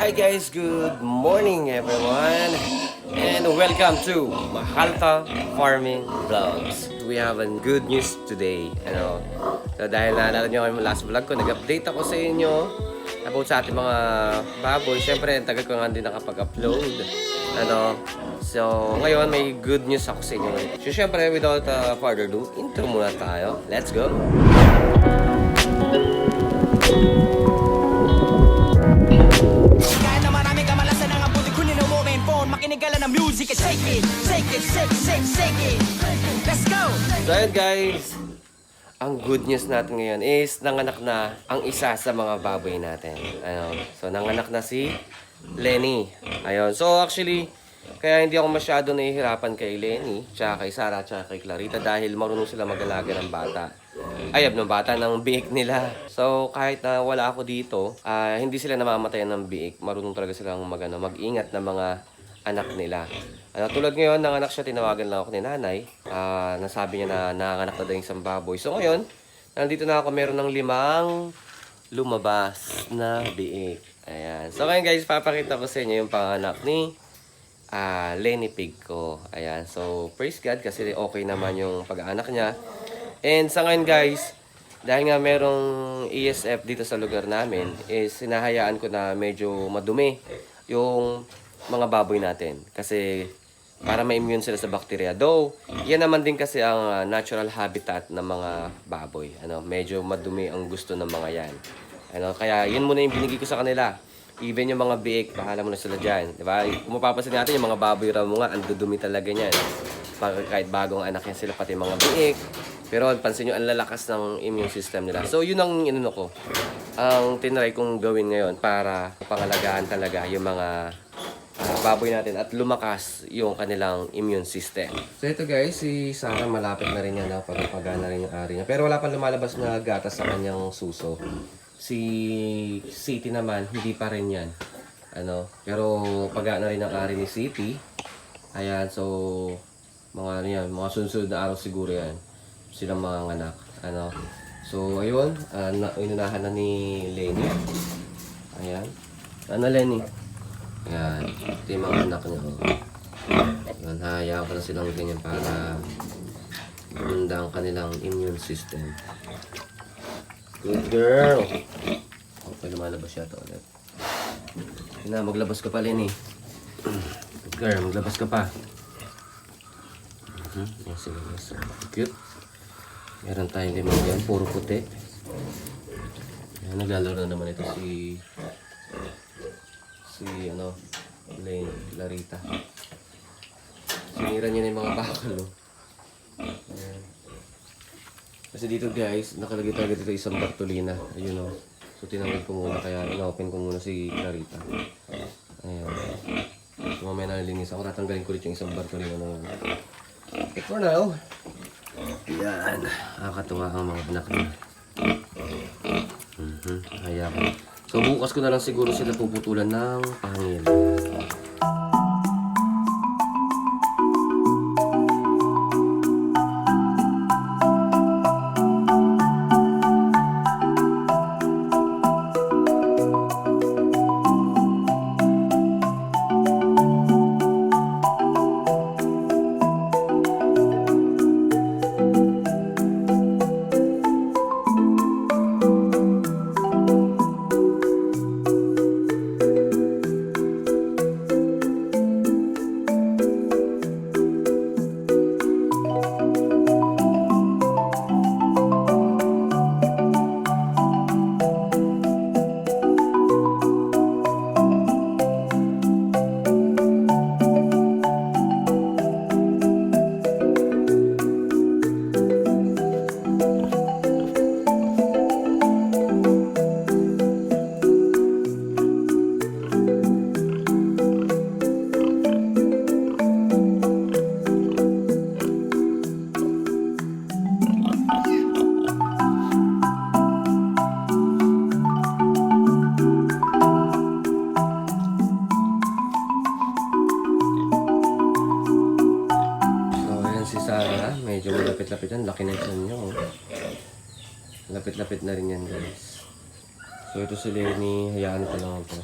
Hi guys, good morning everyone and welcome to Mahalta Farming Vlogs. We have a good news today. Ano, so dahil naalala nyo yung last vlog ko, nag-update ako sa inyo about sa ating mga baboy. Siyempre, tagal ko nga din nakapag-upload. Ano, so ngayon may good news ako sa inyo. So siyempre, without uh, further ado, intro muna tayo. Let's go! Kahit na Ng music and shake it Shake it, shake, shake, shake it Let's go! So ayun guys, ang good news natin ngayon is nanganak na ang isa sa mga baboy natin. Ano, so nanganak na si Lenny. Ayun. So actually, kaya hindi ako masyado nahihirapan kay Lenny, tsaka kay Sarah, tsaka kay Clarita dahil marunong sila mag-alaga ng bata. Ay, ng bata, ng biik nila. So, kahit na wala ako dito, ah, hindi sila namamatayan ng biik. Marunong talaga silang mag, ano, mag-ingat ng mga anak nila. Ano, tulad ngayon, nanganak siya, tinawagan lang ako ni nanay. Ah, nasabi niya na nanganak na daw yung isang baboy. So ngayon, nandito na ako, meron ng limang lumabas na biik. Ayan. So ngayon guys, papakita ko sa inyo yung panganak ni ah Lenny Pig ko. Ayan. So, praise God kasi okay naman yung pag-aanak niya. And sa ngayon guys, dahil nga merong ESF dito sa lugar namin, is sinahayaan ko na medyo madumi yung mga baboy natin. Kasi para ma-immune sila sa bacteria. Though, yan naman din kasi ang ah, natural habitat ng mga baboy. Ano, medyo madumi ang gusto ng mga yan. Ano, kaya yun muna yung binigay ko sa kanila. Even yung mga biik, bahala mo na sila dyan. Di ba? Kung mapapansin natin, yung mga baboy raw mo nga, ang dudumi talaga niyan. Pag, kahit bagong anak yan sila, pati mga biik. Pero pansin nyo, ang lalakas ng immune system nila. So, yun ang inano ko. Ang tinry kong gawin ngayon para pangalagaan talaga yung mga baboy natin at lumakas yung kanilang immune system. So ito guys, si Sarah malapit na rin yan na pagpagana rin yung ari niya. Pero wala pang lumalabas na gatas sa kanyang suso. Si City naman, hindi pa rin yan. Ano, pero pagana rin ang ari ni City. Ayan, so mga ano yan, mga sunod na araw siguro yan. Silang mga anak. Ano, so ayun, uh, na, inunahan na ni Lenny. Ayan. Ano Lenny? Yan. Ito yung mga anak niya. Oh. Yan, hayaan ko na silang ganyan para gumanda ang kanilang immune system. Good girl! Okay, lumalabas siya to ulit. Yun na, maglabas ka pa, Lenny. Good girl, maglabas ka pa. Mhm, Yan, sige, yes. Cute. Meron tayong limang yan, puro puti. Yan, naglalaro na naman ito si si ano, Lane, Clarita. Sinira niya na yung mga bakal, oh. Ayan. Kasi dito guys, nakalagay talaga dito isang Bartolina. Ayun oh. So tinawag ko muna, kaya ina-open ko muna si Clarita. Ayan. So mamaya na nalinis ako, tatanggalin ko ulit yung isang Bartolina na yun. Okay, for now, yan. Nakakatuwa ang mga anak niya. Mhm, Kaya ko. So bukas ko na lang siguro sila puputulan ng pangil. Medyo malapit-lapit yan. Laki na yung niyo. oh. Lapit-lapit na rin yan, guys. So, ito si Lenny. Hayaan ko lang ito.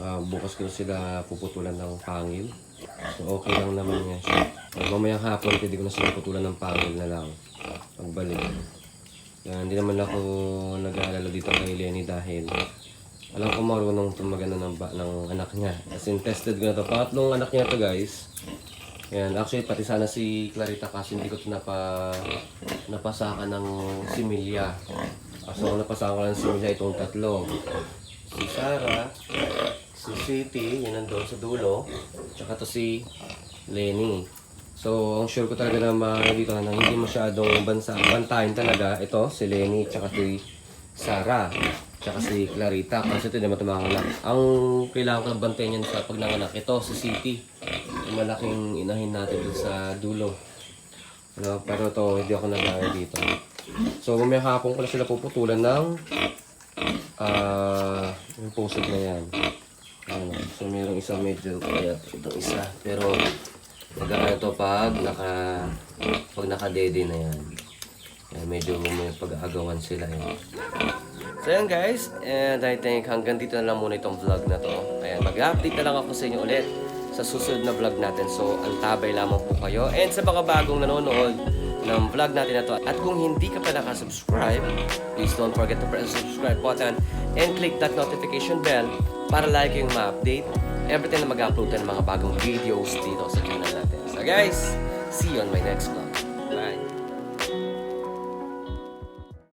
Ah, bukas ko sila puputulan ng pangil. So okay lang naman yan siya. Pag mamayang hapon, pwede ko na sila putulan ng pangil na lang. Pagbalik. Kaya hindi naman ako nag-aalala dito kay Lenny dahil alam ko marunong tumagano ng, ba- ng anak niya. As in, tested ko na to. Pangatlong anak niya to guys. Yan, actually pati sana si Clarita kasi hindi ko napa, napasakan ng similya. So, ang napasakan ko ng similya itong tatlo. Si Sarah, si City, yun nandun sa dulo, tsaka to si Lenny. So, ang sure ko talaga na ma- dito na hindi masyadong bansa, bantayan talaga ito, si Lenny, tsaka si Sarah, tsaka si Clarita. Kasi ito naman tumanganak. Ang kailangan ko bantayan yan sa pag nanganak, ito, si City. Malaking inahin natin dun sa dulo. Ano, pero to hindi ako nag dito. So, mamaya hapon ko na sila puputulan ng ah yung pusod na yan. Ano, so, mayroong isang medyo kaya itong isa. Pero, nag to pag naka pag naka-dede na yan. Kaya medyo may pag-aagawan sila eh. So yan guys, and I think hanggang dito na lang muna itong vlog na to. Ayan, mag-update na lang ako sa inyo ulit sa susunod na vlog natin. So, antabay lamang po kayo. And sa mga bagong nanonood ng vlog natin na to. At kung hindi ka pa nakasubscribe, please don't forget to press the subscribe button and click that notification bell para lagi kayong ma-update every na mag-upload ng mga bagong videos dito sa channel natin. So guys, see you on my next vlog.